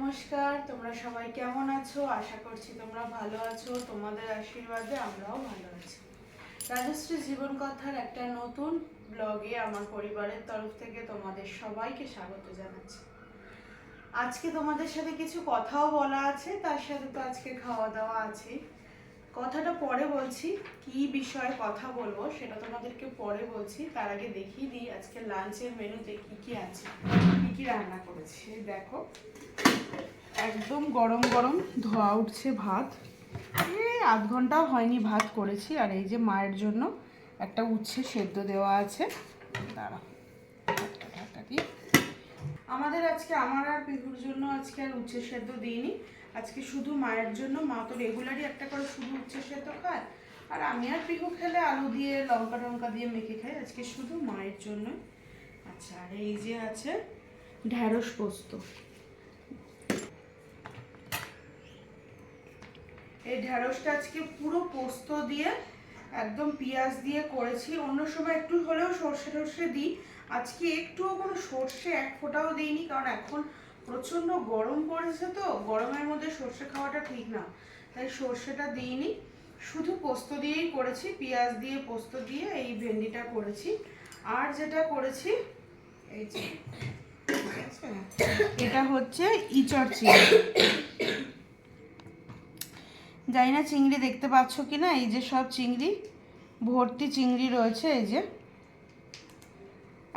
নমস্কার, তোমরা সবাই কেমন আছো? আশা করছি তোমরা ভালো আছো। তোমাদের আশীর্বাদে আমরাও ভালো আছি। রাজশ্রী জীবন কথার একটা নতুন ব্লগে আমার পরিবারের তরফ থেকে তোমাদের সবাইকে স্বাগত জানাচ্ছি। আজকে তোমাদের সাথে কিছু কথাও বলা আছে, তার সাথে তো আজকে খাওয়া দাওয়া আছে কথাটা পরে বলছি, কি বিষয়ে কথা বলব সেটা তোমাদেরকে পরে বলছি, তার আগে দেখিয়ে দিই আজকে লাঞ্চের মেনুতে কি কি আছে, কি কি রান্না করেছি দেখো। একদম গরম গরম ধোয়া উঠছে ভাত। আধ ঘন্টাও হয়নি ভাত করেছি, আর এই যে মায়ের জন্য একটা উচ্ছে সেদ্ধ দেওয়া আছে। দাঁড়া আমাদের আজকে, আমার আর পিহুর জন্য আজকে আর উচ্ছে সেদ্ধ দিইনি। আজকে শুধু মায়ের জন্য, মা তো রেগুলারই একটা করে শুধু উচ্ছে সেদ্ধ খায়। আর আমি আর পিহু খেলে আলু দিয়ে লঙ্কা টঙ্কা দিয়ে মেখে খাই, আজকে শুধু মায়ের জন্য আচ্ছা আর এই যে আছে ঢ্যাঁড়স পোস্ত। এই ঢ্যাঁড়সটা আজকে পুরো পোস্ত দিয়ে, একদম পেঁয়াজ দিয়ে করেছি। অন্য সময় একটু হলেও সর্ষে টর্ষে দিই। আজকে একটুও কোনো সর্ষে এক ফোঁটাও দিইনি, কারণ এখন প্রচণ্ড গরম পড়েছে তো, গরমের মধ্যে সর্ষে খাওয়াটা ঠিক না। তাই সর্ষেটা দিইনি, শুধু পোস্ত দিয়েই করেছি, পেঁয়াজ দিয়ে পোস্ত দিয়ে এই ভেন্ডিটা করেছি। আর যেটা করেছি, এই যে, এটা হচ্ছে ইচড় চিংড়ি। জানি না চিংড়ি দেখতে পাচ্ছ কি না এই যে সব চিংড়ি, ভর্তি চিংড়ি রয়েছে, এই যে।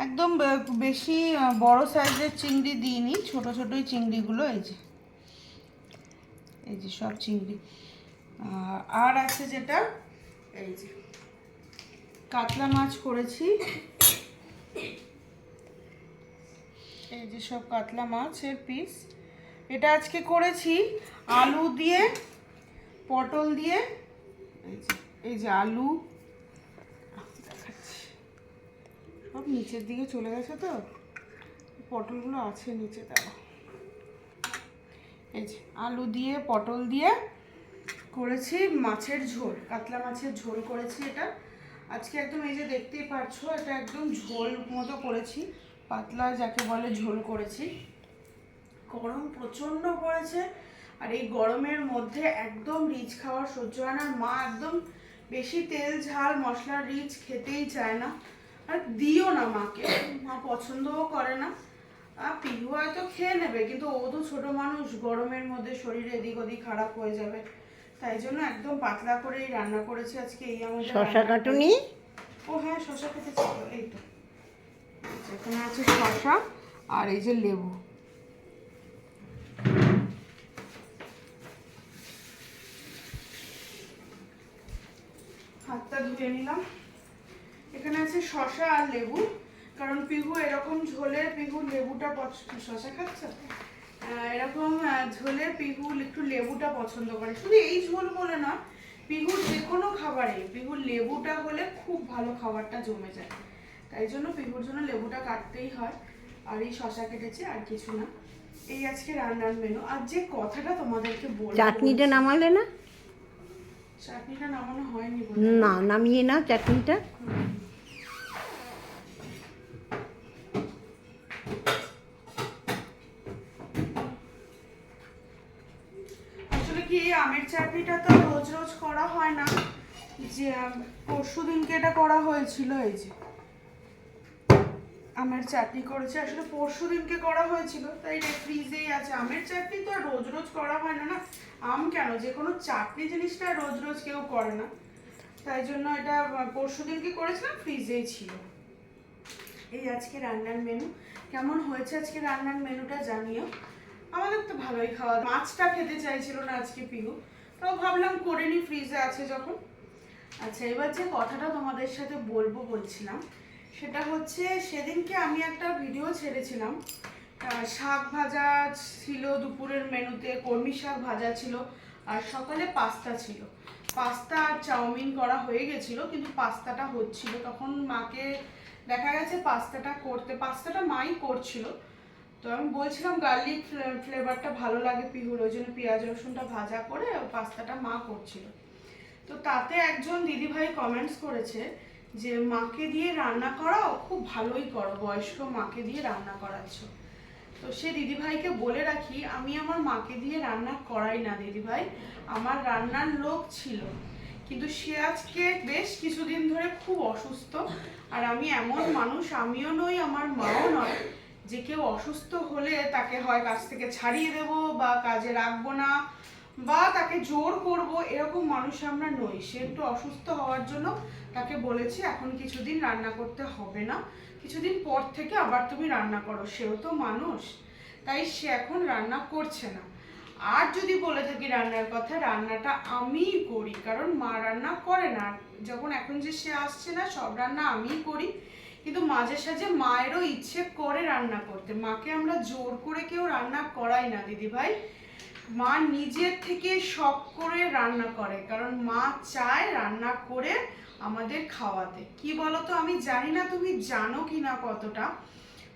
একদম বেশি বড় সাইজের চিংড়ি দিইনি, ছোট ছোটই চিংড়িগুলো, এই যে। এই যে সব চিংড়ি। আর আছে যেটা, এই যে, কাতলা মাছ করেছি। এই যে সব কাতলা মাছের পিস এটা আজকে করেছি আলু দিয়ে, পটল দিয়ে এই যে আলু। সব নিচের দিকে চলে গেছে তো। পটলগুলো আছে নিচে দাঁড়া এই আলু দিয়ে, পটল দিয়ে করেছি মাছের ঝোল, কাতলা মাছের ঝোল করেছি এটা। আজকে একদম এই যে দেখতেই পারছ, এটা একদম ঝোল মতো করেছি, পাতলা যাকে বলে ঝোল করেছি। গরম প্রচণ্ড পড়েছে, আর এই গরমের মধ্যে একদম রিচ খাওয়ার সহ্য হয় না। মা একদম বেশি তেল, ঝাল মশলা রিচ খেতেই চায় না। আর দিও না মাকে। মা পছন্দও করে না। আর পিহু হয়তো খেয়ে নেবে কিন্তু ও তো ছোট মানুষ গরমের মধ্যে শরীর এদিক ওদিক খারাপ হয়ে যাবে। তাই জন্য একদম পাতলা করেই রান্না করেছি আজকে এই আমাদের শশা কাটুনি? ও হ্যাঁ শশা খেতে ছিল এই তো। এখানে আছে শশা আর এই যে লেবু। হাতটা ধুয়ে নিলাম। এখানে আছে শশা আর লেবু কারণ পিহু এরকম ঝোলে পিহু লেবুটা শশা খাচ্ছে? এরকম ঝোলে পিহু একটু লেবুটা পছন্দ করে। শুধু এই ঝোল বলে না পিহুর যে কোনো খাবারে পিহুর লেবুটা হলে খুব ভালো খাবারটা জমে যায়। তাই জন্য পিহুর জন্য লেবুটা কাটতেই হয়। আর এই শশা কেটেছে আর কিছু না। এই আজকে রান্নার মেনু আর যে কথাটা তোমাদেরকে বলব চাটনিটা নামালে না? চাটনিটা নামানো হয়নি না নামিয়ে না চাটনিটা আসলে কি আমের চাটনিটা তো রোজ রোজ করা হয় না? যে পরশু দিনকে এটা করা হয়েছিল এই যে। আমের চাটনি করেছে, আসলে পরশু দিনকে করা হয়েছিল, তাই ফ্রিজেই আছে। আমের চাটনি তো আর রোজ রোজ করা হয় না না? আম কেন? যে কোনো চাটনি জিনিসটা রোজ রোজ কেউ করে না। তাই জন্য এটা পরশু দিনকে করেছিলাম, ফ্রিজেই ছিল। এই আজকে রান্নার মেনু কেমন হয়েছে আজকে রান্নার মেনুটা জানিও। আমাদের তো ভালোই খাওয়া মাছটা খেতে চাইছিল না আজকে পিহু। তাও ভাবলাম করে নি ফ্রিজে আছে যখন। আচ্ছা এবার যে কথাটা তোমাদের সাথে বলব বলছিলাম, সেটা হচ্ছে সেদিনকে আমি একটা ভিডিও ছেড়েছিলাম। শাক ভাজা ছিল দুপুরের মেনুতে কর্মী শাক ভাজা ছিল, আর সকালে পাস্তা ছিল। পাস্তা আর চাউমিন করা হয়ে গেছিল, কিন্তু পাস্তাটা হচ্ছিল। তখন মাকে দেখা গেছে পাস্তাটা করতে, পাস্তাটা মাই করছিল। তো আমি বলছিলাম গার্লিক ফ্লেভারটা ভালো লাগে পিহুর, ওই জন্য পেঁয়াজ রসুনটা ভাজা করে পাস্তাটা মা করছিল। তো তাতে একজন দিদিভাই কমেন্টস করেছে যে, মাকে দিয়ে রান্না করাও খুব ভালোই করো, বয়স্ক মাকে দিয়ে রান্না করাচ্ছ। তো সে দিদিভাইকে বলে রাখি, আমি আমার মাকে দিয়ে রান্না করাই না দিদিভাই, আমার রান্নার লোক ছিল। কিন্তু সে আজকে বেশ কিছুদিন ধরে খুব অসুস্থ, আর আমি এমন মানুষ, আমিও নই, আমার মাও নয়। যে কেউ অসুস্থ হলে তাকে হয় কাজ থেকে ছাড়িয়ে দেব বা কাজে রাখব না বা তাকে জোর করব, এরকম মানুষ আমরা নই। সে একটু অসুস্থ হওয়ার জন্য তাকে বলেছি, এখন কিছুদিন রান্না করতে হবে না। কিছুদিন পর থেকে আবার তুমি রান্না করো। সেও তো মানুষ, তাই সে এখন রান্না করছে না। আর যদি বলে থাকি রান্নার কথা, রান্নাটা আমিই করি, কারণ মা রান্না করে না। যখন এখন যে সে আসছে না, সব রান্না আমিই করি। কিন্তু মাঝে সাঝে মায়েরও ইচ্ছে করে রান্না করতে। মাকে আমরা জোর করে কেউ রান্না করাই না দিদি ভাই মা নিজের থেকে শখ করে রান্না করে, কারণ মা চায় রান্না করে আমাদের খাওয়াতে। কি বলতো, আমি জানি না তুমি জানো কি না কতটা।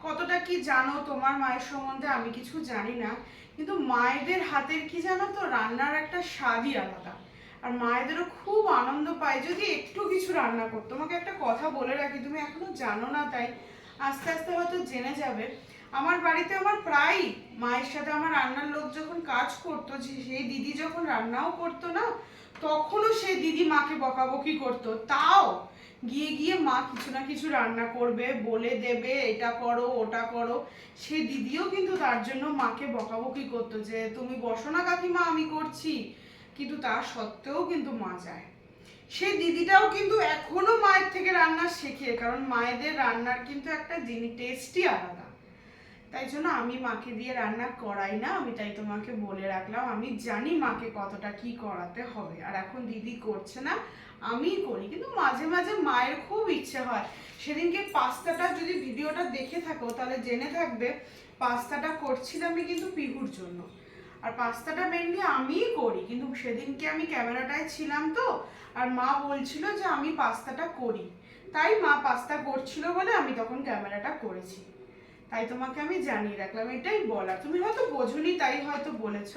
কতটা কি জানো তোমার মায়ের সম্বন্ধে আমি কিছু জানি না। কিন্তু মায়েদের হাতের কি জানো তো, রান্নার একটা স্বাদই আলাদা। আর মায়েদেরও খুব আনন্দ পায় যদি একটু কিছু রান্না করতো। তোমাকে একটা কথা বলে রাখি, তুমি এখনও জানো না তাই। আস্তে আস্তে হয়তো জেনে যাবে। আমার বাড়িতে আমার প্রায় মায়ের সাথে আমার রান্নার লোক যখন কাজ করতো সেই দিদি যখন রান্নাও করতো না, তখনও সেই দিদি মাকে বকাবকি করতো। তাও গিয়ে গিয়ে মা কিছু না কিছু রান্না করবে, বলে দেবে, এটা করো, ওটা করো। সে দিদিও কিন্তু তার জন্য মাকে বকাবকি করতো যে, তুমি বসো না কাকিমা, আমি করছি। কিন্তু তা সত্ত্বেও কিন্তু মা যায় সেই দিদিটাও কিন্তু এখনও মায়ের থেকে রান্না শেখে, কারণ মায়েদের রান্নার কিন্তু একটা জিনিস টেস্টই আলাদা। তাই জন্য আমি মাকে দিয়ে রান্না করাই না, আমি তাই তোমাকে বলে রাখলাম, আমি জানি মাকে কতটা কি করাতে হবে। আর এখন দিদি করছে না, আমিই করি। কিন্তু মাঝে মাঝে মায়ের খুব ইচ্ছে হয়। সেদিনকে পাস্তাটা যদি ভিডিওটা দেখে থাকো, তাহলে জেনে থাকবে, পাস্তাটা করছিলাম আমি কিন্তু পিহুর জন্য। আর পাস্তাটা মেনলি আমিই করি, কিন্তু সেদিনকে আমি ক্যামেরাটায় ছিলাম তো, আর মা বলছিল যে আমি পাস্তাটা করি। তাই মা পাস্তা করছিল বলে আমি তখন ক্যামেরাটা করেছি। তাই তোমাকে আমি জানিয়ে রাখলাম, এটাই বলা তুমি হয়তো বোঝোনি, তাই হয়তো বলেছ,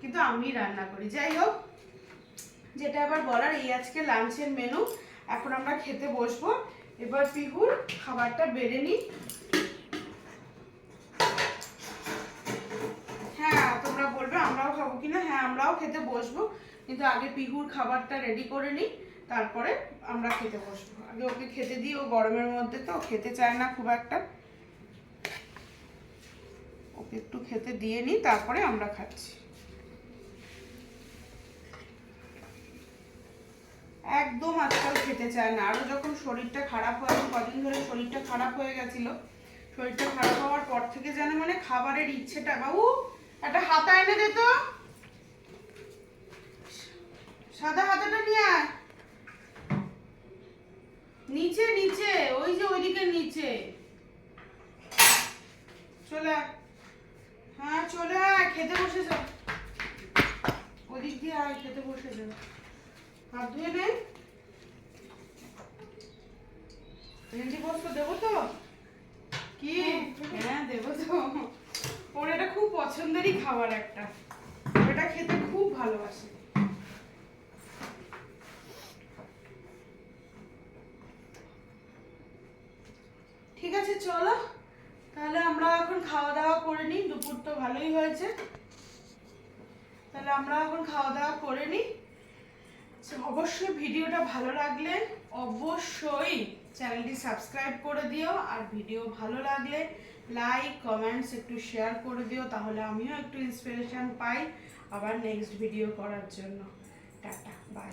কিন্তু আমি রান্না করি। যাই হোক, যেটা আবার বলার, এই আজকে লাঞ্চের মেনু এখন আমরা খেতে বসবো। এবার পিহুর খাবারটা বেড়ে নিই হ্যাঁ তোমরা বলবে আমরাও খাব কিনা হ্যাঁ আমরাও খেতে বসবো, কিন্তু আগে পিহুর খাবারটা রেডি করে নিই, তারপরে আমরা খেতে বসবো। আগে ওকে খেতে দিই, ও গরমের মধ্যে তো খেতে চায় না খুব একটা। ওকে একটু খেতে দিয়ে নিই, তারপরে আমরা খাচ্ছি। একদম আজকাল খেতে চায় না। আরও যখন শরীরটা খারাপ হয় কদিন ধরে শরীরটা খারাপ হয়ে গেছিল, শরীরটা খারাপ হওয়ার পর থেকে যেন মানে খাবারের ইচ্ছেটা, বাবু, একটা হাতা এনে দে তো। সাদা হাতাটা নিয়ে আয়। নিচে নিচে ওই যে ওইদিকে নিচে। চলে হ্যাঁ চলে আয় খেতে বসে যা। ওদিক দিয়ে আয় খেতে বসে যা। হাত ধুয়ে নে। ভেন্ডি পোস্ত দেবো তো? কি? হ্যাঁ দেবো তো। ওর এটা খুব পছন্দেরই খাবার একটা। ওটা খেতে খুব ভালোবাসে। ঠিক আছে চলো। তাহলে আমরা এখন খাওয়া দাওয়া করে নিই। দুপুর তো ভালোই হয়েছে। তাহলে আমরা এখন খাওয়া দাওয়া করে নিই। আচ্ছা, অবশ্যই ভিডিওটা ভালো লাগলে অবশ্যই চ্যানেলটি সাবস্ক্রাইব করে দিও। আর ভিডিও ভালো লাগলে লাইক কমেন্টস একটু শেয়ার করে দিও। তাহলে আমিও একটু ইন্সপিরেশন পাই আবার নেক্সট ভিডিও করার জন্য। Tata bye